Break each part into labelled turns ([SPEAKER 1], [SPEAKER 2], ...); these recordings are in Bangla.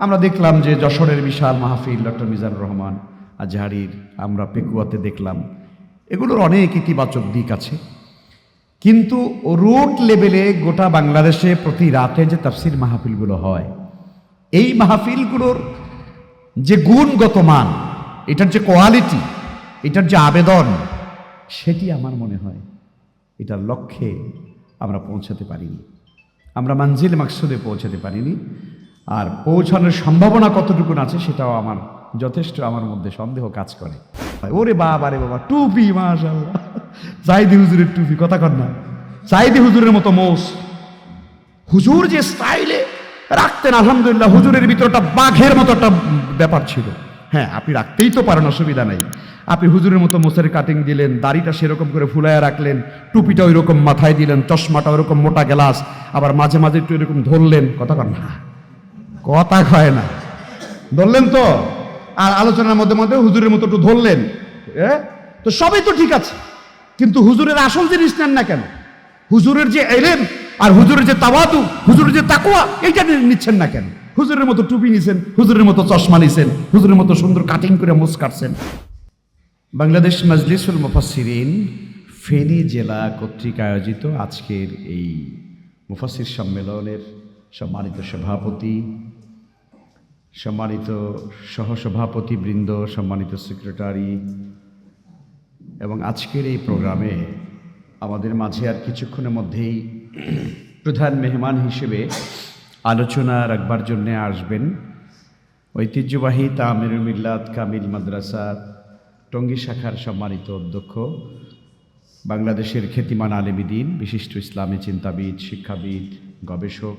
[SPEAKER 1] আমরা দেখলাম যে যশোরের বিশাল মাহফিল ডক্টর মিজানুর রহমান আজহারির, আমরা পেকুয়াতে দেখলাম। এগুলোর অনেক ইতিবাচক দিক আছে। কিন্তু রুট লেভেলে গোটা বাংলাদেশে প্রতি রাতে যে তাফসির মাহফিলগুলো হয়, এই মাহফিলগুলোর যে গুণগত মান, এটার যে কোয়ালিটি, এটার যে আবেদন, সেটি আমার মনে হয় এটার লক্ষ্যে আমরা পৌঁছাতে পারিনি। আমরা মানজিল মাকসুদে পৌঁছাতে পারিনি। আর পৌঁছানোর সম্ভাবনা কতটুকু আছে সেটাও আমার যথেষ্ট আমার মধ্যে সন্দেহ কাজ করে। ওরে বাবা রে বাবা, টুপি মাশাল্লাহ সাইদি হুজুরের টুপি, কথা কর না। সাইদি হুজুরের মতো মোস হুজুর যে স্টাইলে রাখতেন, আলহামদুলিল্লাহ, হুজুরের ভিতরটা বাঘের মতো একটা ব্যাপার ছিল। হ্যাঁ আপনি রাখতেই তো পারেন, অসুবিধা নাই। আপনি হুজুরের মতো মোসের কাটিং দিলেন, দাড়িটা সেরকম করে ফুলাইয়া রাখলেন, টুপিটা ওইরকম মাথায় দিলেন, চশমাটা ওইরকম মোটা গ্লাস, আবার মাঝে মাঝে একটু এরকম ধরলেন, কথা কর না। কথা কয় না। ধরলেন তো? আর আলোচনার মধ্যে মধ্যে হুজুরের মতো একটু ধরলেন? তো সবই তো ঠিক আছে। কিন্তু হুজুরের আসল জিনিস নেন না কেন? হুজুরের যে এলেন আর হুজুরের যে তাওয়াদু, হুজুরের যে তাকুয়া এইটা নিচ্ছেন না কেন? হুজুরের মতো টুপি নিছেন, হুজুরের মতো চশমা নিছেন, হুজুরের মতো সুন্দর কাটিং করে মুস কাটছেন। বাংলাদেশ মজলিসুল মুফাসসিরিন ফেনী জেলা কর্তৃক আয়োজিত আজকের এই মুফাসির সম্মেলনের সম্মানিত সভাপতি সম্মানিত সহসভাপতি বৃন্দ সম্মানিত সেক্রেটারি, এবং আজকের এই প্রোগ্রামে আমাদের মাঝে আর কিছুক্ষণের মধ্যেই প্রধান মেহমান হিসেবে আলোচনা রাখবার জন্য আসবেন ঐতিহ্যবাহী তামিরুল মিল্লাত কামিল মাদ্রাসা টঙ্গী শাখার সম্মানিত অধ্যক্ষ, বাংলাদেশের খ্যাতিমান আলেমিদিন বিশিষ্ট ইসলামী চিন্তাবিদ, শিক্ষাবিদ, গবেষক,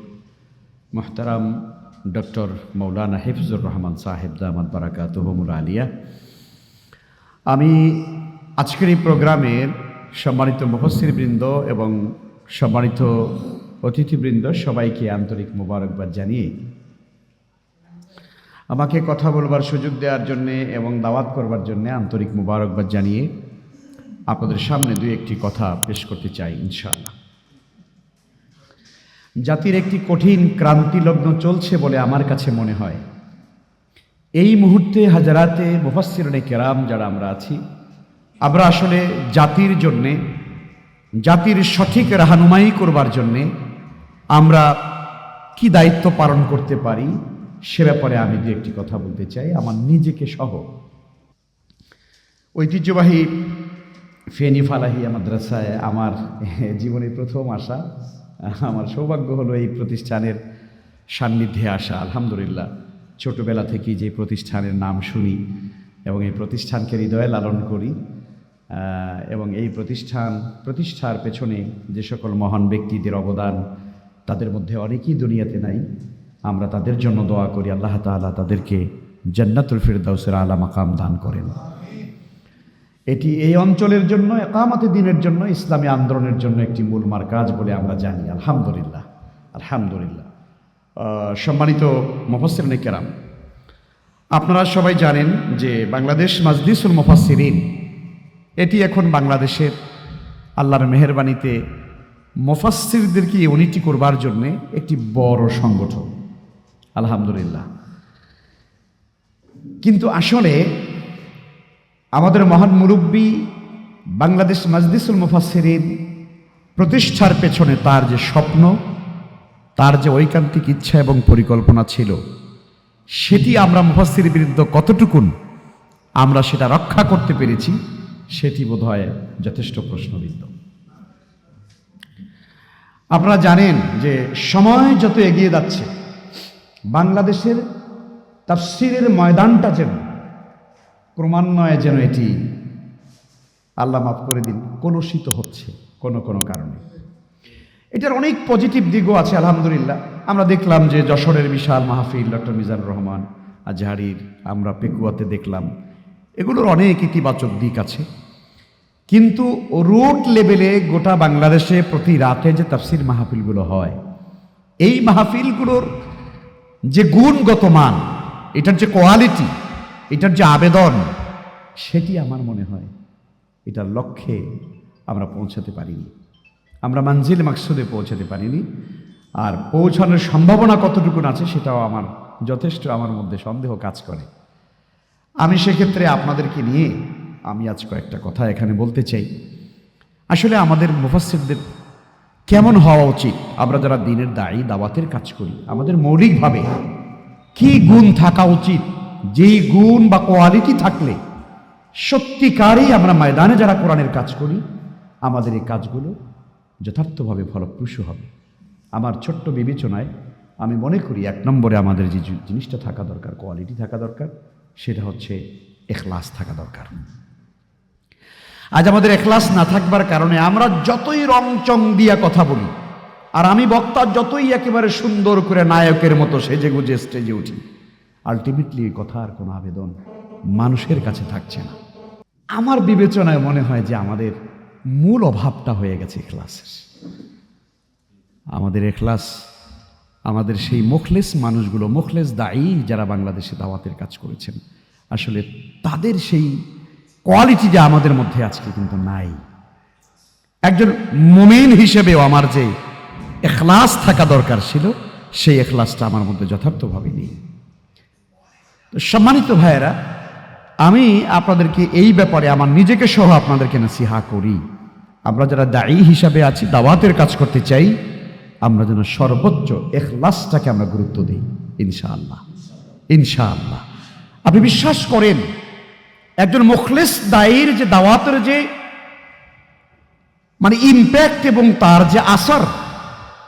[SPEAKER 1] মোহতারাম ডক্টর মৌলানা হেফজুর রহমান সাহেব দামাদ বারাকাত তহমুল আলিয়া আমি আজকের এই প্রোগ্রামের সম্মানিত মুফসির বৃন্দ এবং সম্মানিত অতিথিবৃন্দ সবাইকে আন্তরিক মোবারকবাদ জানিয়ে, আমাকে কথা বলবার সুযোগ দেওয়ার জন্যে এবং দাওয়াত করবার জন্যে আন্তরিক মোবারকবাদ জানিয়ে আপনাদের সামনে দুই একটি কথা পেশ করতে চাই, ইনশাআল্লাহ। জাতির একটি কঠিন ক্রান্তিলগ্ন চলছে বলে আমার কাছে মনে হয়। এই মুহূর্তে হাজারাতে মুফাসসিরনে কেরাম যারা আমরা আছি, আমরা আসলে জাতির জন্যে, জাতির সঠিক রাহানুমাই করবার জন্যে আমরা কি দায়িত্ব পালন করতে পারি সে ব্যাপারে আমি দু একটি কথা বলতে চাই। আমার নিজেকে সহ ঐতিহ্যবাহী ফেনি ফালাহি মাদ্রাসায় আমার জীবনের প্রথম আসা আমার সৌভাগ্য হলো এই প্রতিষ্ঠানের সান্নিধ্যে আসা। আলহামদুলিল্লাহ, ছোটবেলা থেকেই যে প্রতিষ্ঠানের নাম শুনি এবং এই প্রতিষ্ঠানকে হৃদয়ে লালন করি এবং এই প্রতিষ্ঠান, প্রতিষ্ঠার পেছনে যে সকল মহান ব্যক্তিদের অবদান তাদের মধ্যে অনেকেই দুনিয়াতে নাই। আমরা তাদের জন্য দোয়া করি, আল্লাহ তাআলা তাদেরকে জান্নাতুল ফিরদাউসের আলা মাকাম দান করেন। এটি এই অঞ্চলের জন্য, একামতে দিনের জন্য, ইসলামী আন্দোলনের জন্য একটি মূল মার্কাজ বলে আমরা জানি। আলহামদুলিল্লাহ আলহামদুলিল্লাহ। সম্মানিত মুফাসসিরিন কেরাম, আপনারা সবাই জানেন যে বাংলাদেশ মাজদিসুল মুফাসসিরিন, এটি এখন বাংলাদেশের আল্লাহর মেহেরবানিতে মুফাসসিরদেরকে ইউনিটি করবার জন্যে একটি বড় সংগঠন। আলহামদুলিল্লাহ। কিন্তু আসলে আমাদের মহান মুরব্বী বাংলাদেশ মাজলিসুল মুফাসসিরিন প্রতিষ্ঠার পেছনে তার যে স্বপ্ন, তার যে ঐকান্তিক ইচ্ছা এবং পরিকল্পনা ছিল, সেটি আমরা মুফাসসির বিরুদ্ধে কতটুকুন আমরা সেটা রক্ষা করতে পেরেছি, সেটি বোধহয় যথেষ্ট প্রশ্নবিদ্ধ। আপনারা জানেন যে সময় যত এগিয়ে যাচ্ছে, বাংলাদেশের তাফসিরের ময়দানটা যেন ক্রমান্বয়ে যেন এটি আল্লাহ মাফ করে দিন। কলুষিত হচ্ছে কোনো কোনো কারণে। এটার অনেক পজিটিভ দিকও আছে, আলহামদুলিল্লাহ। আমরা দেখলাম যে যশোরের বিশাল মাহফিল ডক্টর মিজানুর রহমান আজহারির আমরা পেকুয়াতে দেখলাম। এগুলোর অনেক ইতিবাচক দিক আছে। কিন্তু রুট লেভেলে গোটা বাংলাদেশে প্রতি রাতে যে তাফসির মাহফিলগুলো হয়, এই মাহফিলগুলোর যে গুণগত মান, এটার যে কোয়ালিটি এটার যে আবেদন, সেটি আমার মনে হয় এটার লক্ষ্যে আমরা পৌঁছাতে পারিনি। আমরা মানজিল মাকসুদে পৌঁছাতে পারিনি। আর পৌঁছানোর সম্ভাবনা কতটুকু আছে, সেটাও আমার যথেষ্ট আমার মধ্যে সন্দেহ কাজ করে। আমি সেক্ষেত্রে আপনাদেরকে নিয়ে আমি আজ কয়েকটা কথা এখানে বলতে চাই। আসলে আমাদের মুফাসিরদের কেমন হওয়া উচিত? আমরা যারা দিনের দায়ী, দাওয়াতের কাজ করি, আমাদের মৌলিকভাবে কি গুণ থাকা উচিত? যেই গুণ বা কোয়ালিটি থাকলে সত্যিকারই আমরা ময়দানে যারা কোরআনের কাজ করি, আমাদের এই কাজগুলো যথার্থভাবে ফলপ্রসূ হবে। আমার ছোট্ট বিবেচনায় আমি মনে করি এক নম্বরে আমাদের যে জিনিসটা থাকা দরকার, কোয়ালিটি থাকা দরকার, সেটা হচ্ছে এখলাস থাকা দরকার। আজ আমাদের এখলাস না থাকবার কারণে আমরা যতই রং চং দিয়া কথা বলি, আর আমি বক্তা যতই একেবারে সুন্দর করে নায়কের মতো সেজে গুজে স্টেজে উঠি আলটিমেটলি এই কথা আর কোনো আবেদন মানুষের কাছে থাকছে না। আমার বিবেচনায় মনে হয় যে আমাদের মূল অভাবটা হয়ে গেছে এখলাসের। আমাদের এখলাস, আমাদের সেই মুখলেস মানুষগুলো, মুখলেস দায়ী যারা বাংলাদেশে দাওয়াতের কাজ করেছেন, আসলে তাদের সেই কোয়ালিটি যা আমাদের মধ্যে আজকে কিন্তু নাই। একজন মুমিন হিসেবেও আমার যে এখলাস থাকা দরকার ছিল, সেই এখলাসটা আমার মধ্যে যথার্থভাবে নেই। সম্মানিত ভাইয়েরা, আমি আপনাদেরকে এই ব্যাপারে আমার নিজেকে সহ আপনাদেরকে নসিহা করি। আমরা যারা দায়ী হিসাবে আছি, দাওয়াতের কাজ করতে চাই, আমরা যেন সর্বোচ্চ এখলাসটাকে আমরা গুরুত্ব দিই, ইনশাআল্লাহ। ইনশাআল্লাহ। আপনি বিশ্বাস করেন, একজন মুখলেস দায়ীর যে দাওয়াতের যে মানে ইম্প্যাক্ট এবং তার যে আসর,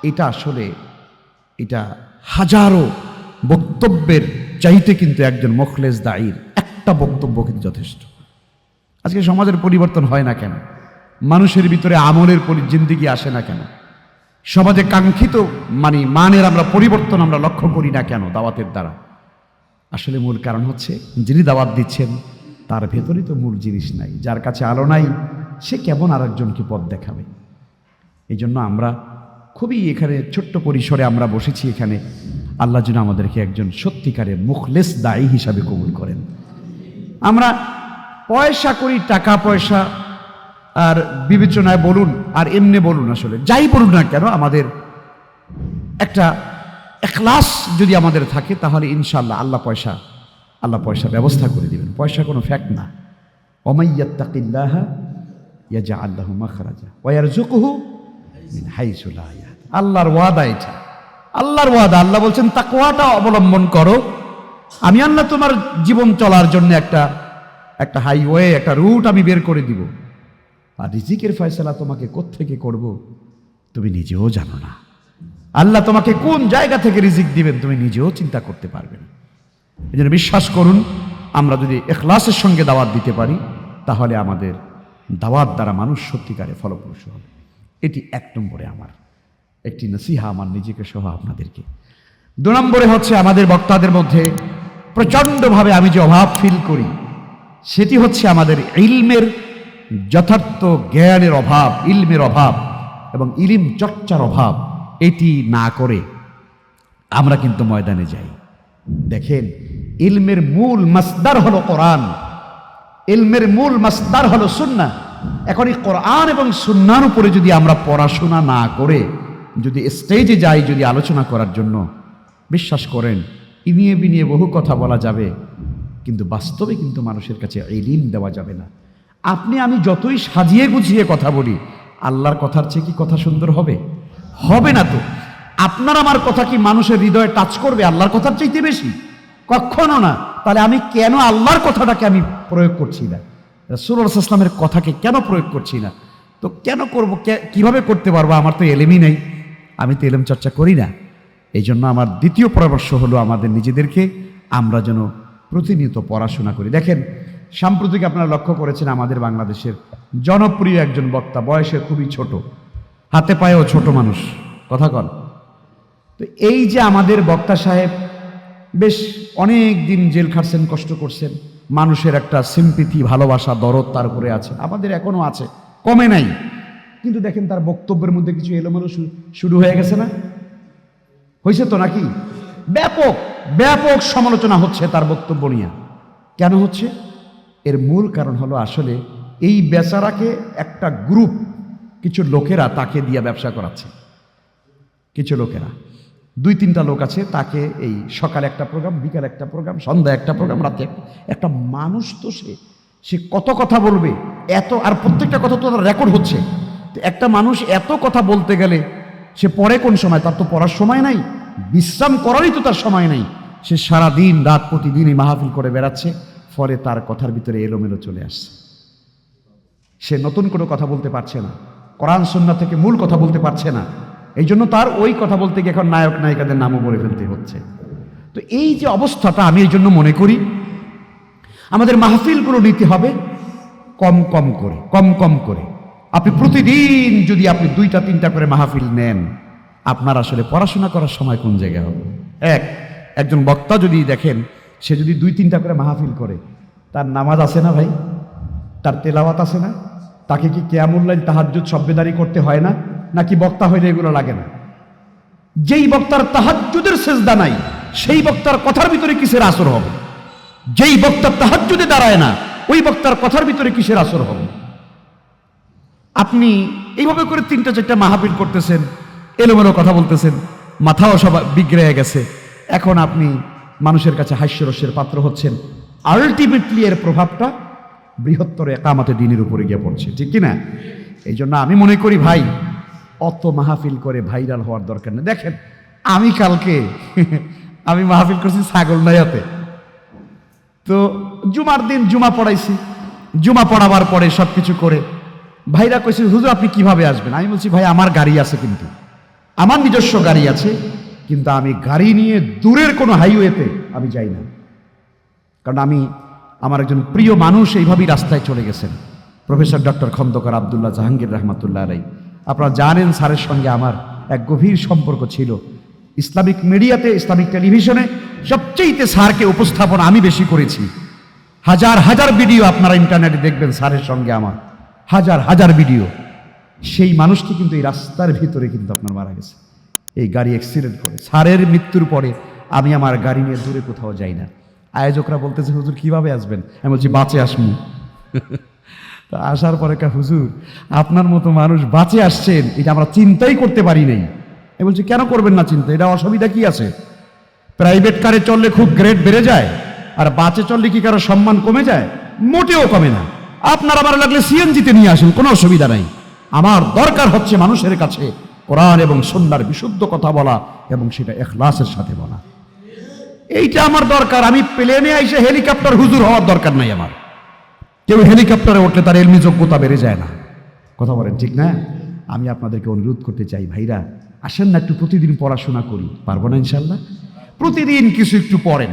[SPEAKER 1] এটা আসলে, এটা হাজারো বক্তব্যের চাইতে কিন্তু একজন মুখলেস দায়ীর। একটা বক্তব্য কিন্তু যথেষ্ট। আজকে সমাজের পরিবর্তন হয় না কেন? মানুষের ভিতরে আমলের জিন্দিগি আসে না কেন? সমাজে কাঙ্ক্ষিত মানে মানের আমরা পরিবর্তন আমরা লক্ষ্য করি না কেন দাওয়াতের দ্বারা? আসলে মূল কারণ হচ্ছে, যিনি দাওয়াত দিচ্ছেন, তার ভেতরে তো মূল জিনিস নাই। যার কাছে আলো নাই, সে কেমন আর একজনকে পথ দেখাবে? এই জন্য আমরা খুবই এখানে ছোট্ট পরিসরে আমরা বসেছি এখানে। আল্লাহ যেন আমাদেরকে একজন সত্যিকারের মুখলেস দায়ী হিসাবে কবুল করেন। আমরা পয়সা করি, টাকা, পয়সা, আর বিবেচনায় বলুন, আর এমনি বলুন আসলে। যাই বলুন না কেন, আমাদের একটা এখলাস যদি আমাদের থাকে, তাহলে ইনশাল্লাহ আল্লাহ পয়সা আল্লাহ পয়সা ব্যবস্থা করে দিবেন। পয়সা কোনো ফ্যাক্ট না। ওমাইয়াত্তাকিল্লাহ ইয়াজা আল্লাহ মাখরাজা ওয়ারজুকুহু মিন হাইসু লা ইয়াহতাসিব। আল্লাহর ওয়াদা এটা। আল্লাহর ওয়াদা, আল্লাহ বলছেন, তাকওয়াটা অবলম্বন করো। আমি আল্লাহ তোমার জীবন চলার জন্য একটা একটা হাইওয়ে একটা রুট আমি বের করে দিব। আর রিজিকের ফয়সালা তোমাকে কোত্থেকে করব, তুমি নিজেও জানো না। আল্লাহ তোমাকে কোন জায়গা থেকে রিজিক দিবেন, তুমি নিজেও চিন্তা করতে পারবে না। এই জন্য বিশ্বাস করুন, আমরা যদি এখলাসের সঙ্গে দাওয়াত দিতে পারি, তাহলে আমাদের দাওয়াত দ্বারা মানুষ সত্যিকারে ফলপ্রসূ হবে। এটি এক নম্বরে আমার একটি নসিহা আমার নিজেকে সহ আপনাদেরকে। দু নম্বরে হচ্ছে আমাদের বক্তাদের মধ্যে প্রচণ্ডভাবে আমি যে অভাব ফিল করি, সেটি হচ্ছে আমাদের ইলমের যথার্থ জ্ঞানের অভাব, ইলমের অভাব এবং ইলিম চর্চার অভাব, এটি না করে আমরা কিন্তু ময়দানে যাই। দেখেন, ইলমের মূল মাসদার হলো কোরআন, ইলমের মূল মাসদার হলো সুন্না এখন এই কোরআন এবং সুন্নার উপরে যদি আমরা পড়াশোনা না করে যদি স্টেজে যাই, যদি আলোচনা করার জন্য, বিশ্বাস করেন, ইনিয়ে বিনিয়ে বহু কথা বলা যাবে, কিন্তু বাস্তবে কিন্তু মানুষের কাছে ইলিম দেওয়া যাবে না। আপনি, আমি যতই সাজিয়ে গুছিয়ে কথা বলি, আল্লাহর কথার চেয়ে কি কথা সুন্দর হবে? হবে না তো। আপনার আমার কথা কি মানুষের হৃদয়ে টাচ করবে? আল্লাহর কথার চাইতে বেশি? কখনো না। তাহলে আমি কেন আল্লাহর কথাটাকে আমি প্রয়োগ করছি না? রসুল ইসলামের কথাকে কেন প্রয়োগ করছি না? তো কেন করব? কীভাবে করতে পারব? আমার তো এলেমই নেই। আমি তো এলেম চর্চা করি না। এই জন্য আমার দ্বিতীয় পরামর্শ হলো আমাদের নিজেদেরকে আমরা যেন প্রতিনিয়ত পড়াশোনা করি। দেখেন, সাম্প্রতিক আপনারা লক্ষ্য করেছেন আমাদের বাংলাদেশের জনপ্রিয় একজন বক্তা, বয়সে খুবই ছোট, হাতে পায়েও ছোট মানুষ। কথা কন। তো এই যে আমাদের বক্তা সাহেব বেশ অনেক দিন জেল খাটছেন, কষ্ট করছেন, মানুষের একটা সিম্পিথি ভালোবাসা, দরদ তার উপরে আছে। আমাদের এখনও আছে, কমে নাই। কিন্তু দেখেন তার বক্তব্যের মধ্যে কিছু এলোমেলো শুরু হয়ে গেছে না? হয়েছে তো নাকি? ব্যাপক ব্যাপক সমালোচনা হচ্ছে তার বক্তব্য নিয়ে। কেন হচ্ছে? এর মূল কারণ হলো আসলে এই বেচারাকে একটা গ্রুপ কিছু লোকেরা তাকে দিয়ে ব্যবসা করাচ্ছে। কিছু লোকেরা। দুই তিনটা লোক আছে, তাকে এই সকালে একটা প্রোগ্রাম, বিকালে একটা প্রোগ্রাম সন্ধ্যা একটা প্রোগ্রাম, রাতে একটা। মানুষ তো সে সে কত কথা বলবে? এত, আর প্রত্যেকটা কথা তো রেকর্ড হচ্ছে। একটা মানুষ এত কথা বলতে গেলে সে পরে কোন সময়? তার তো পড়ার সময় নাই। বিশ্রাম করারই তো তার সময় নাই। সে সারা দিন রাত প্রতিদিন এই মাহফিল করে বেড়াচ্ছে, ফলে তার কথার ভিতরে এলোমেলো চলে আসছে। সে নতুন কোনো কথা বলতে পারছে না। কোরআন সন্না থেকে মূল কথা বলতে পারছে না। এই জন্য তার ওই কথা বলতে গিয়ে এখন নায়ক, নায়িকাদের নামও বলে ফেলতে হচ্ছে। তো এই যে অবস্থাটা আমি এই জন্য মনে করি, আমাদের মাহফিলগুলো নিতে হবে কম কম করে, কম কম করে। আপনি প্রতিদিন যদি আপনি দুইটা, তিনটা করে মাহফিল নেন, আপনার আসলে পড়াশোনা করার সময় কোন জায়গায় হবে? এক, একজন বক্তা যদি দেখেন, সে যদি দুই, তিনটা করে মাহফিল করে, তার নামাজ আছে না ভাই? তার তেলাওয়াত আছে না? তাকে কি কেয়ামুল্লাইন তাহাজ্জুদ সভ্যদারি করতে হয় না? নাকি বক্তা হইলে এগুলো লাগে না? যেই বক্তার তাহাজ্জুদের সেজদা নাই, সেই বক্তার কথার ভিতরে কিসের আসর হবে? যেই বক্তার তাহাজ্জুদে দাঁড়ায় না, ওই বক্তার কথার ভিতরে কিসের আসর হবে? আপনি এইভাবে করে তিনটা চারটা মাহাবীর করতেছেন, এলোমেলো কথা বলতেছেন, মাথাও সব বিগড়ে গেছে। এখন আপনি মানুষের কাছে হাস্যরসের পাত্র হচ্ছেন। আলটিমেটলি এর প্রভাবটা বৃহত্তর একামাতে দিনের উপরে গিয়ে পড়ছে, ঠিক কি না এই জন্য আমি মনে করি ভাই, অত মাহফিল করে ভাইরাল হওয়ার দরকার নেই। দেখেন, আমি কালকে, আমি মাহফিল করছি ছাগল নাইয়াতে। তো জুমার দিন জুমা পড়াইছি, জুমা পড়াবার পরে সব কিছু করে ভাইরা কইছে, হুজুর, আপনি কীভাবে আসবেন? আমি বলছি, ভাই, আমার গাড়ি আছে কিন্তু। আমার নিজস্ব গাড়ি আছে, কিন্তু আমি গাড়ি নিয়ে দূরের কোনো হাইওয়েতে আমি যাই না। কারণ আমি, আমার একজন প্রিয় মানুষ এইভাবেই রাস্তায় চলে গেছেন। প্রফেসর ডক্টর খন্দকার আবদুল্লাহ জাহাঙ্গীর রহমতুল্লাহ আলাই আপনারা জানেন স্যারের সঙ্গে আমার এক গভীর সম্পর্ক ছিল। ইসলামিক মিডিয়াতে, ইসলামিক টেলিভিশনে সবচেয়েতে স্যারকে উপস্থাপন আমি বেশি করেছি। হাজার হাজার ভিডিও আপনারা ইন্টারনেটে দেখবেন স্যারের সঙ্গে আমার। হাজার হাজার ভিডিও। সেই মানুষটি কিন্তু এই রাস্তার ভিতরে কিন্তু আপনার মারা গেছে। এই গাড়ি অ্যাক্সিডেন্ট করে। স্যারের মৃত্যুর পরে আমি আমার গাড়ি নিয়ে দূরে কোথাও যাই না। আয়োজকরা বলতেছে, হুজুর, কীভাবে আসবেন? আমি বলছি, বাঁচে আসমু তা আসার পরে কা, হুজুর, আপনার মতো মানুষ বাঁচে আসছেন, এটা আমরা চিন্তাই করতে পারি নাই। আমি বলছি, কেন করবেন না চিন্তা? এটা অসুবিধা কি আছে? প্রাইভেট কারে চললে খুব গ্রেড বেড়ে যায়, আর বাসে চললে কি কারও সম্মান কমে যায়? মোটেও কমে না। আপনার আমার লাগলে সিএনজিতে নিয়ে আসুন, কোনো অসুবিধা নাই। আমার দরকার হচ্ছে মানুষের কাছে কোরআন এবং সন্ধ্যার বিশুদ্ধ কথা বলা এবং সেটা এখলাসের সাথে বলা। এইটা আমার দরকার, আমি প্লেনে এসে হেলিকপ্টার হুজুর হওয়ার দরকার নাই আমার। কেউ হেলিকপ্টারে উঠলে তার এলমি যোগ্যতা বেড়ে যায় না। কথা বলেন ঠিক না? আমি আপনাদেরকে অনুরোধ করতে চাই, ভাইরা, আসেন না একটু প্রতিদিন পড়াশোনা করি। পারব না ইনশাল্লাহ প্রতিদিন কিছু একটু পড়েন।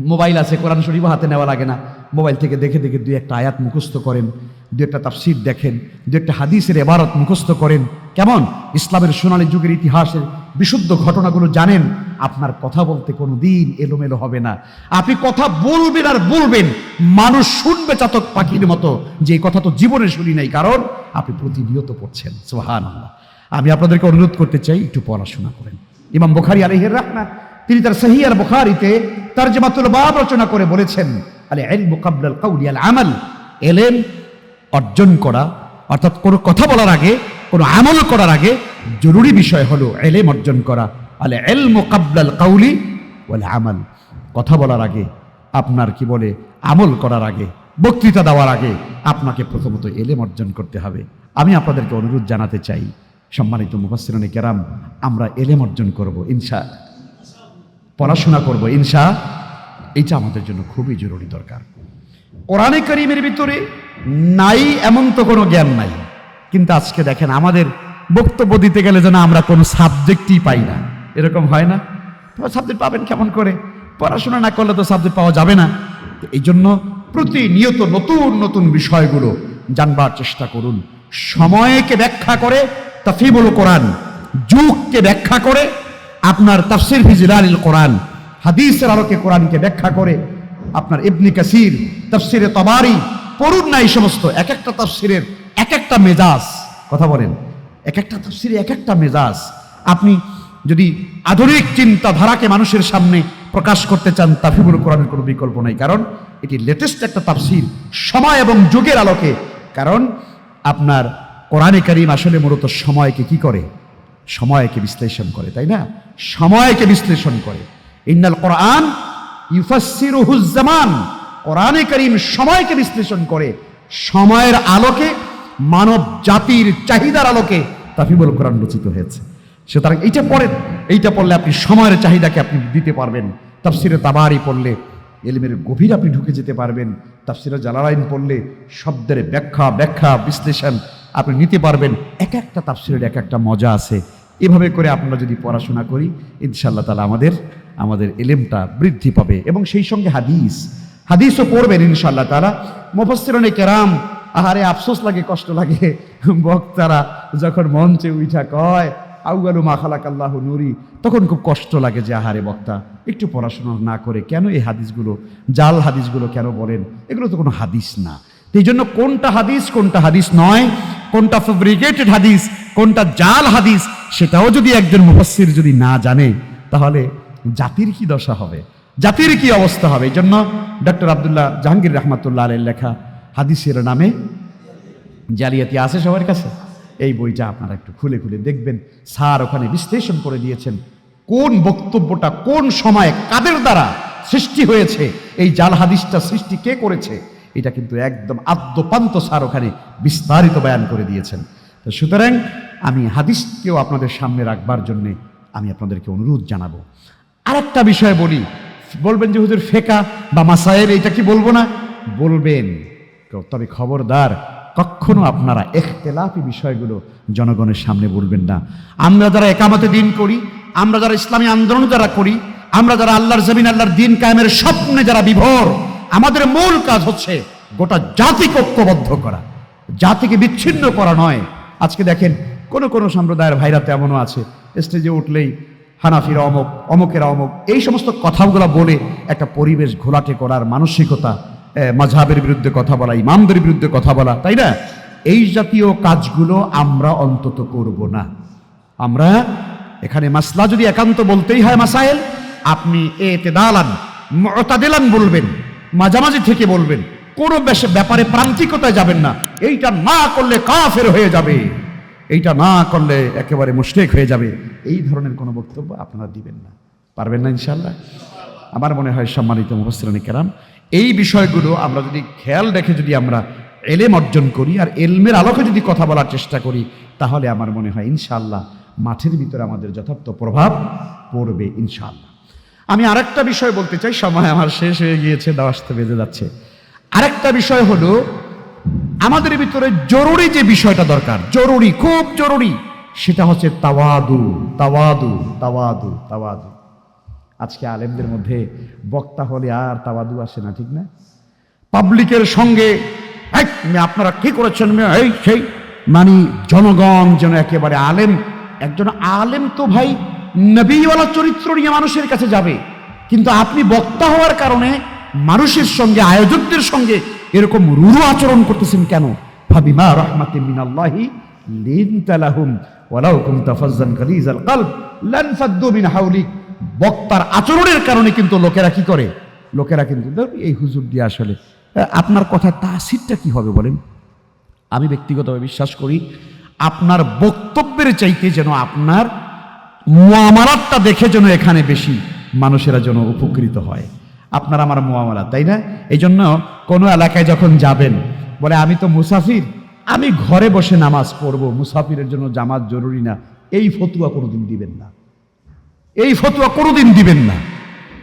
[SPEAKER 1] মোবাইল আছে, কোরআন শরীফ হাতে নেওয়া লাগে না। মোবাইল থেকে দেখে দেখে দুই একটা আয়াত মুখস্থ করেন দু একটা তাফসির দেখেন দু একটা হাদিসের এবারত মুখস্থ করেন। কেমন? ইসলামের সোনালী যুগের ইতিহাসের বিশুদ্ধ ঘটনাগুলো জানেন, আপনার কথা বলতে কোনো দিন এলোমেলো হবে না। আপনি কথা বলবেন আর বলবেন, মানুষ শুনবে চাতক পাখির মতো, যে কথা তো জীবনে শুনি নাই, কারণ আপনি প্রতিনিয়ত পড়ছেন সোহান আমি আপনাদেরকে অনুরোধ করতে চাই, একটু পড়াশোনা করেন। ইমাম বোখারি আলহের রাখনা তিনি তার সহিয়ার বুখারিতে তার যে মাতুল বাব রচনা করে বলেছেন, আলে এল মুকাবলাল কাউলি আমাল। এলেন অর্জন করা, অর্থাৎ কোনো কথা বলার আগে, কোনো আমল করার আগে জরুরি বিষয় হলো এলেম অর্জন করা। আলে এল মোকাবলাল কাউলি বলে আমাল। কথা বলার আগে আপনার কি বলে? আমল করার আগে, বক্তৃতা দেওয়ার আগে আপনাকে প্রথমত এলেম অর্জন করতে হবে। আমি আপনাদেরকে অনুরোধ জানাতে চাই, সম্মানিত মুফাসসিরনে কেরাম, আমরা এলেম অর্জন করব, ইনশা পড়াশোনা করব, ইনশা, এইটা আমাদের জন্য খুবই জরুরি দরকার। কোরআনে করিমের ভিতরে নাই এমন তো কোনো জ্ঞান নাই। কিন্তু আজকে দেখেন আমাদের বক্তব্য দিতে গেলে যেন আমরা কোনো সাবজেক্টই পাই না। এরকম হয় না? সাবজেক্ট পাবেন কেমন করে? পড়াশোনা না করলে তো সাবজেক্ট পাওয়া যাবে না। এই জন্য প্রতিনিয়ত নতুন নতুন বিষয়গুলো জানবার চেষ্টা করুন। সময়কে ব্যাখ্যা করে তাফিবুল কোরআন, যুগকে ব্যাখ্যা করে আপনার তাফসির ফিজিলালিল কোরআন, হাদিসের আলোকে কোরআনকে ব্যাখ্যা করে আপনার ইবনি কাসির, তাফসিরে তবারি পড়ুন না এই সমস্ত এক একটা তাফসিরের এক একটা মেজাজ। কথা বলেন এক একটা তাফসিরে এক একটা মেজাজ। আপনি যদি আধুনিক চিন্তাধারাকে মানুষের সামনে প্রকাশ করতে চান, তাফিবুল কোরআনের কোনো বিকল্প নাই। কারণ এটি লেটেস্ট একটা তাফসির সময় এবং যুগের আলোকে। কারণ আপনার কোরআনে কারিম আসলে মূলত সময়কে কি করে? সময়কে বিশ্লেষণ করে, তাই না? সময়কে বিশ্লেষণ করে। ইন্নাল কোরআন ইউফাসিরুহুজ্জামান কোরআনে করিম সময়কে বিশ্লেষণ করে, সময়ের আলোকে, মানব জাতির চাহিদার আলোকে তাফিবুল কোরআন রচিত হয়েছে। সুতরাং এইটা পড়েন এইটা পড়লে আপনি সময়ের চাহিদাকে আপনি দিতে পারবেন। তাফসিরে তাবারি পড়লে এলিমের গভীর আপনি ঢুকে যেতে পারবেন। তাফসিরে জালালাইন পড়লে শব্দের ব্যাখ্যা ব্যাখ্যা বিশ্লেষণ আপনি নিতে পারবেন। এক একটা তাফসিরের এক একটা মজা আছে। এভাবে করে আমরা যদি পড়াশোনা করি ইনশাল্লাহ তালা আমাদের আমাদের এলেমটা বৃদ্ধি পাবে। এবং সেই সঙ্গে হাদিস, হাদিসও পড়বেন ইনশাল্লাহ তারা মুফাসসিরনে কেরাম, আহারে আফসোস লাগে, কষ্ট লাগে। বক্তারা যখন মঞ্চে উঠা কয় আউগালু মাখালাক আল্লাহ নুরি, তখন খুব কষ্ট লাগে যে আহারে বক্তা, একটু পড়াশোনা না করে কেন এই হাদিসগুলো, জাল হাদিসগুলো কেন বলেন? এগুলো তো কোনো হাদিস না। এই জন্য কোনটা হাদিস কোনটা হাদিস নয়, কোনটা ফেব্রিকেটেড হাদিস, কোনটা জাল হাদিস সেটাও যদি একজন মুফাসসির যদি না জানে, তাহলে জাতির কি দশা হবে? জাতির কি অবস্থা হবে? এই জন্য ডক্টর আবদুল্লাহ জাহাঙ্গীর রহমাতুল্লাহ আলের লেখা হাদিসের নামে জালিয়াতি আছে সবার কাছে? এই বইটা আপনারা একটু খুলে খুলে দেখবেন। স্যার ওখানে বিশ্লেষণ করে দিয়েছেন কোন বক্তব্যটা কোন সময়ে কাদের দ্বারা সৃষ্টি হয়েছে? এই জাল হাদিসটা সৃষ্টি কে করেছে? এটা কিন্তু একদম আদ্যপান্ত স্যার ওখানে বিস্তারিত বয়ান করে দিয়েছেন। তো সুতরাং আমি হাদিসকেও আপনাদের সামনে রাখবার জন্যে আমি আপনাদেরকে অনুরোধ জানাব। আরেকটা বিষয় বলি, বলবেন যে হুজুর ফেকা বা মাসায়ের এটা কি বলব না? বলবেন। তবে খবরদার, কখনো আপনারা এখতেলাফি বিষয়গুলো জনগণের সামনে বলবেন না। আমরা যারা একামতে দিন করি, আমরা যারা ইসলামী আন্দোলন যারা করি, আমরা যারা আল্লাহর জমিন, আল্লাহর দিন কায়েমের স্বপ্নে যারা বিভোর, আমাদের মূল কাজ হচ্ছে গোটা জাতিকে ঐক্যবদ্ধ করা। জাতিকে বিচ্ছিন্ন করা নয়। আজকে দেখেন কোন কোন সম্প্রদায়ের ভাইরা তেমনও আছে। স্টেজে উঠলেই হানাফিরা অমক, অমকেরা অমক, এই সমস্ত কথাগুলো বলে একটা পরিবেশ ঘোলাটে করার মানসিকতা মাঝহাবের বিরুদ্ধে কথা বলা, ইমামদের বিরুদ্ধে কথা বলা, তাই না? এই জাতীয় কাজগুলো আমরা অন্তত করব না। আমরা এখানে মাসলা যদি একান্ত বলতেই হয় মাসাইল আপনি এতে দালান মতাদেলান বলবেন, মাঝামাঝি থেকে বলবেন, কোনো ব্যাপারে প্রান্তিকতায় যাবেন না। এইটা না করলে কাফের হয়ে যাবে। এইটা না করলে একেবারে মুশরিক হয়ে যাবে। এই ধরনের কোনো বক্তব্য আপনারা দিবেন না। পারবেন না ইনশাল্লাহ আমার মনে হয় সম্মানিত মুহসিরানি কেরাম, এই বিষয়গুলো আমরা যদি খেয়াল রেখে যদি আমরা এলেম অর্জন করি আর এলমের আলোকে যদি কথা বলার চেষ্টা করি, তাহলে আমার মনে হয় ইনশাল্লাহ মাঠের ভিতরে আমাদের যথার্থ প্রভাব পড়বে ইনশাল্লাহ আমি আরেকটা বিষয় বলতে চাই, সময় আমার শেষ হয়ে গিয়েছে দশটা বেজে যাচ্ছে। আরেকটা বিষয় হলো আমাদের ভিতরে জরুরি যে বিষয়টা দরকার জরুরি খুব জরুরি সেটা হচ্ছে তাওয়াদু তাওয়াদু তাওয়াদু তাওয়াদু। আজকে আলেমদের মধ্যে বক্তা হলে আর তাওয়াদু আসে না ঠিক না? পাবলিকের সঙ্গে "এই, মে- আপনারা কি করেছেন এই সেই। মানে জনগণ যেন একেবারে আলেম একজন আলেম তো ভাই নবীওয়ালা চরিত্র নিয়ে মানুষের কাছে যাবে। কিন্তু আপনি বক্তা হওয়ার কারণে মানুষের সঙ্গে আয়োজকদের সঙ্গে এরকম রুরু আচরণ করতেছেন কেন? ফাবিমা রহমাতে মিনাল্লাহি লিনতা লাহুম ওয়ালাউ কুনতা ফাজ্জান গালিজাল লান মিন বক্তার আচরণের কারণে কিন্তু লোকেরা কি করে? লোকেরা কিন্তু এই হুজুর দিয়ে আসলে। আপনার কথা তাসিরটা কি হবে বলেন? আমি ব্যক্তিগতভাবে বিশ্বাস করি, আপনার বক্তব্যের চাইতে যেন আপনার মোয়ামালাতটা দেখে যেন এখানে বেশি মানুষেরা যেন উপকৃত হয়। আপনার আমার মোয়ামালা তাই না? এই জন্য কোনো এলাকায় যখন যাবেন, বলে, আমি তো মুসাফির, আমি ঘরে বসে নামাজ পড়ব, মুসাফিরের জন্য জামাত জরুরি না। এই ফতুয়া কোনোদিন দিবেন না। এই ফতুয়া কোনোদিন দিবেন না।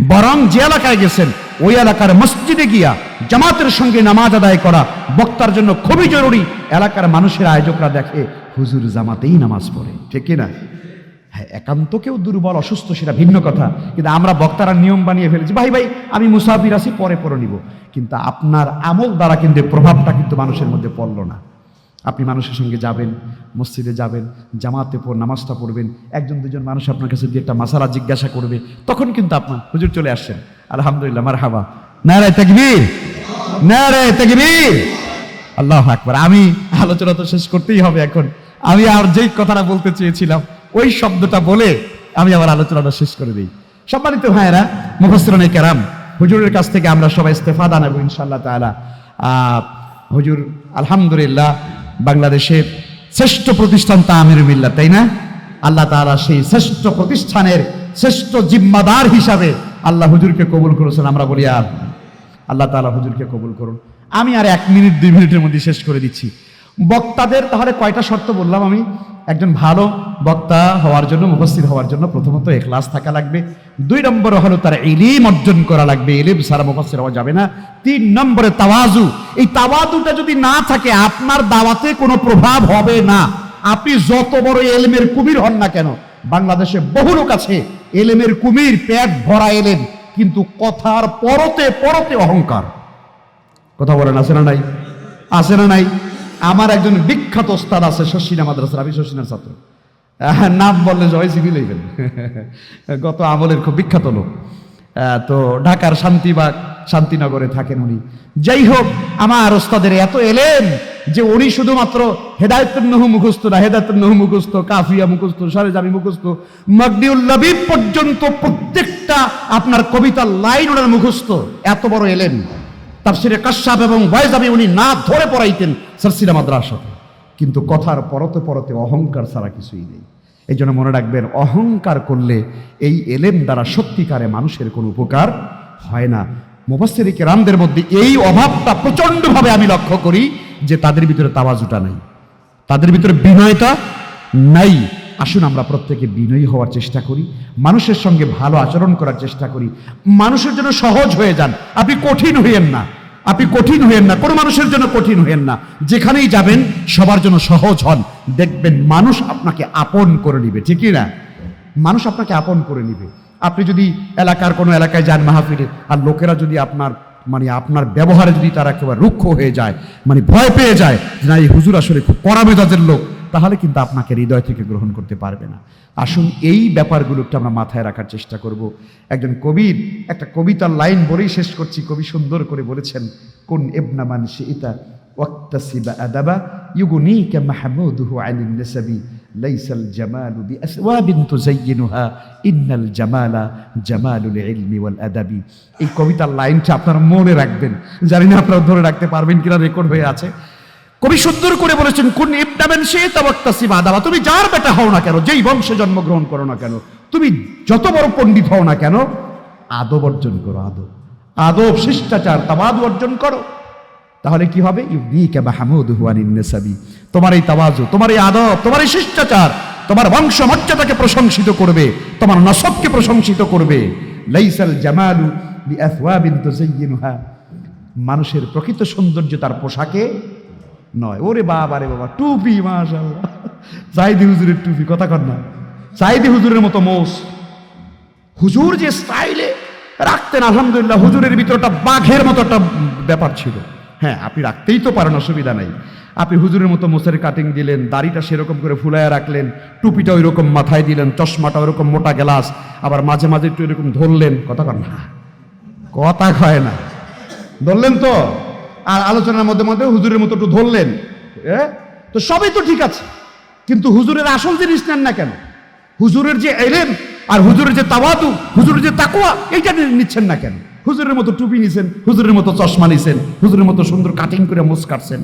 [SPEAKER 1] বরং যে এলাকায় গেছেন, ওই এলাকার মসজিদে গিয়া জামাতের সঙ্গে নামাজ আদায় করা, বক্তার জন্য খুবই জরুরি। এলাকার মানুষের আয়োজকরা দেখে, হুজুর জামাতেই নামাজ পড়ে, ঠিক না? হ্যাঁ একান্ত কেউ দুর্বল, অসুস্থ, সেটা ভিন্ন কথা। কিন্তু আমরা বক্তারা নিয়ম বানিয়ে ফেলেছি, ভাই ভাই, আমি মুসাফির আছি, পরে পরে নিব। কিন্তু আপনার আমল দ্বারা কিন্তু প্রভাবটা কিন্তু মানুষের মধ্যে পড়ল না। আপনি মানুষের সঙ্গে যাবেন, মসজিদে যাবেন, জামাতে পর নামাজটা পড়বেন, একজন, দুজন মানুষ আপনার কাছে দিয়ে একটা মাসালা জিজ্ঞাসা করবে, তখন কিন্তু আপনার হুজুর চলে আসছেন। আলহামদুলিল্লাহ মার হাবা নারায় তাকবীর! নারায় তাকবীর! আল্লাহ আকবার। আমি আলোচনা তো শেষ করতেই হবে এখন। আমি আর যেই কথাটা বলতে চেয়েছিলাম ওই শব্দটা বলে আমি আমার আলোচনাটা শেষ করে দিই। সম্মানিত ভাইয়েরা মুখস্থরণে কেরাম হুজুরের কাছ থেকে আমরা সবাই ইস্তেফাদা নেব ইনশাল্লাহ আহ, হুজুর আলহামদুলিল্লাহ বাংলাদেশের শ্রেষ্ঠ প্রতিষ্ঠান তা আমির মিল্লা তাই না? আল্লাহ তাআলা সেই শ্রেষ্ঠ প্রতিষ্ঠানের শ্রেষ্ঠ জিম্মাদার হিসাবে আল্লাহ হুজুরকে কবুল করেছেন আমরা বলি আর আল্লাহ তাআলা হুজুরকে কবুল করুন। আমি আর এক মিনিট দুই মিনিটের মধ্যে শেষ করে দিচ্ছি। বক্তাদের তাহলে কয়টা শর্ত বললাম আমি? একজন ভালো বক্তা হওয়ার জন্য, উপস্থিত হওয়ার জন্য প্রথমত এখলাস থাকা লাগবে। দুই নম্বরে হলো তার ইলিম অর্জন করা লাগবে। ইলিম সারা মুফাসসির হওয়া যাবে না। তিন নম্বরে তাওয়াজু। এই তাওয়াজুটা যদি না থাকে, আপনার দাওয়াতে কোনো প্রভাব হবে না। আপনি যত বড় এলেমের কুমির হন না কেন, বাংলাদেশে বহু লোক আছে, এলেমের কুমির পেট ভরা এলেন কিন্তু কথার পরতে পরতে অহংকার। কথা বলেন, আছে না নাই? আছে না নাই? আমার একজন বিখ্যাত ওস্তাদ আছে শশীনা মাদ্রাসার, আমি শশীনার ছাত্র। নাম বললে জয় সিভিল হইবেন গত আমলের খুব বিখ্যাত লোক। তো ঢাকার শান্তিবাগ, শান্তিনগরে থাকেন উনি। যাই হোক, আমার ওস্তাদের এত এলেন যে উনি শুধুমাত্র হেদায়তুল নহু মুখস্থ না হেদায়তুল নহু মুখস্থ, কাফিয়া মুখস্থ সারে জামি মুখস্থ মগদিউল্লাবিব পর্যন্ত প্রত্যেকটা আপনার কবিতার লাইন ওনার মুখস্থ। এত বড় এলেন তাফসিরে কাশ্যাপ এবং বয়জাবি উনি না ধরে পড়াইতেন সারসিরা মাদ্রাসাতে। কিন্তু কথার পরতে পরতে অহংকার ছাড়া কিছুই নেই। এই জন্য মনে রাখবেন, অহংকার করলে এই এলেম দ্বারা সত্যিকারে মানুষের কোনো উপকার হয় না। মুফাসসির কেরামদের মধ্যে এই অভাবটা প্রচণ্ডভাবে আমি লক্ষ্য করি যে তাদের ভিতরে তাওয়াজুটা নাই। তাদের ভিতরে বিনয়টা নাই। আসুন আমরা প্রত্যেকে বিনয়ী হওয়ার চেষ্টা করি, মানুষের সঙ্গে ভালো আচরণ করার চেষ্টা করি। মানুষের জন্য সহজ হয়ে যান। আপনি কঠিন হইয়েন না। আপনি কঠিন হইয়েন না। কোনো মানুষের জন্য কঠিন হইয়েন না। যেখানেই যাবেন, সবার জন্য সহজ হন। দেখবেন মানুষ আপনাকে আপন করে নিবে, ঠিকই না? মানুষ আপনাকে আপন করে নিবে। আপনি যদি এলাকার কোনো এলাকায় যান মাহফিলে, আর লোকেরা যদি আপনার মানে আপনার ব্যবহারে যদি তারা একেবারে রুক্ষ হয়ে যায় মানে ভয় পেয়ে যায় না, এই হুজুর আসলে খুব কড়া মেজাজের লোক। তাহলে কিন্তু আপনাকে হৃদয় থেকে গ্রহণ করতে পারবে না আসুন এই ব্যাপারগুলো একটু আমরা মাথায় রাখার চেষ্টা করব একজন কবির একটা কবিতার লাইন বলেই শেষ করছি কবি সুন্দর করে বলেছেন কোন এবনা মানসি ইতা واكتسب أدبا يغنيك محموده عن النسب ليس الجمال بأثواب تزينها إن الجمال جمال العلم والأدب এই কবিতার লাইনটা আপনারা মনে রাখবেন জানি না আপনারা ধরে রাখতে পারবেন কিনা রেকর্ড হয়ে আছে কবি সুন্দর করে বলেছেন, কোন ইবনাবেন সে তাবাক্তাসিব আদাবা। তুমি যার বেটা হও না কেন, যেই বংশে জন্মগ্রহণ করো না কেন, তুমি যত বড় পণ্ডিত হও না কেন, আদব অর্জন করো, আদব। আদব, শিষ্টাচার তাবাদ অর্জন করো। তাহলে কি হবে? ইউনিকা মাহমুদ হুয়ানিন নেসাবি। তোমার এই তাওয়াজু, তোমার এই আদব, তোমার এই শিষ্টাচার, তোমার বংশ মর্যাদাকে প্রশংসিত করবে, তোমার নসবকে প্রশংসিত করবে। লাইসাল জামালু বিআসওয়াবিন তুযায়্যিনুহা মানুষের প্রকৃত সৌন্দর্য তার পোশাকে নয়। ওরে বাবা রে বাবা, টুপি, মাশাআল্লাহ। সাইদি হুজুরের টুপি, কথা কর না। সাইদি হুজুরের মতো মোস হুজুর যে স্টাইলে রাখতেন, আলহামদুলিল্লাহ, হুজুরের ভিতরটা বাঘের মতো একটা ব্যাপার ছিল। হ্যাঁ আপনি রাখতেই তো পারেন, অসুবিধা নাই। আপনি হুজুরের মতো মোসের কাটিং দিলেন, দাড়িটা সেরকম করে ফুলায় রাখলেন, টুপিটা ওইরকম মাথায় দিলেন, চশমাটা ওরকম মোটা গ্লাস, আবার মাঝে মাঝে একটু এরকম ধরলেন, কথা কর না। কথা কয় না। ধরলেন তো? আর আলোচনার মধ্যে মধ্যে হুজুরের মতো একটু ধরলেন। এ? তো সবই তো ঠিক আছে। কিন্তু হুজুরের আসল জিনিস নেন না কেন? হুজুরের যে এলেন আর হুজুরের যে তাওয়াদু, হুজুরের যে তাকুয়া এইটা নিচ্ছেন না কেন? হুজুরের মতো টুপি নিছেন, হুজুরের মতো চশমা নিছেন, হুজুরের মতো সুন্দর কাটিং করে মুস কাটছেন।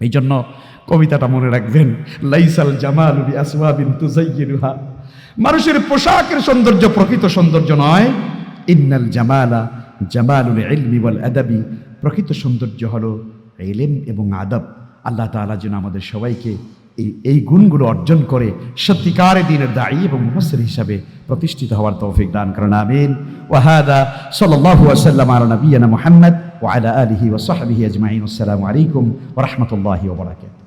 [SPEAKER 1] এই জন্য কবিতাটা মনে রাখবেন, লাইসাল জামাল মানুষের পোশাকের সৌন্দর্য প্রকৃত সৌন্দর্য নয়। ইন্নাল জামালা জামালুল ইলমি ওয়াল আদাবি প্রকৃত সৌন্দর্য হলো এলেম এবং আদব। আল্লাহ তালা যেন আমাদের সবাইকে এই এই গুণগুলো অর্জন করে সত্যিকারে দিনের দায়ী এবং মুফাসসির হিসাবে প্রতিষ্ঠিত হওয়ার তৌফিক দান করেন, আমিন। ওয়াহাদা সাল্লাল্লাহু ওয়াসাল্লাম আলা নবিয়ানা মুহাম্মদ ওয়া আলা আলিহি ওয়া সাহবিহি আজমাইন। আসসালামু আলাইকুম ওয়া রাহমাতুল্লাহি ওয়া বারাকাতুহু।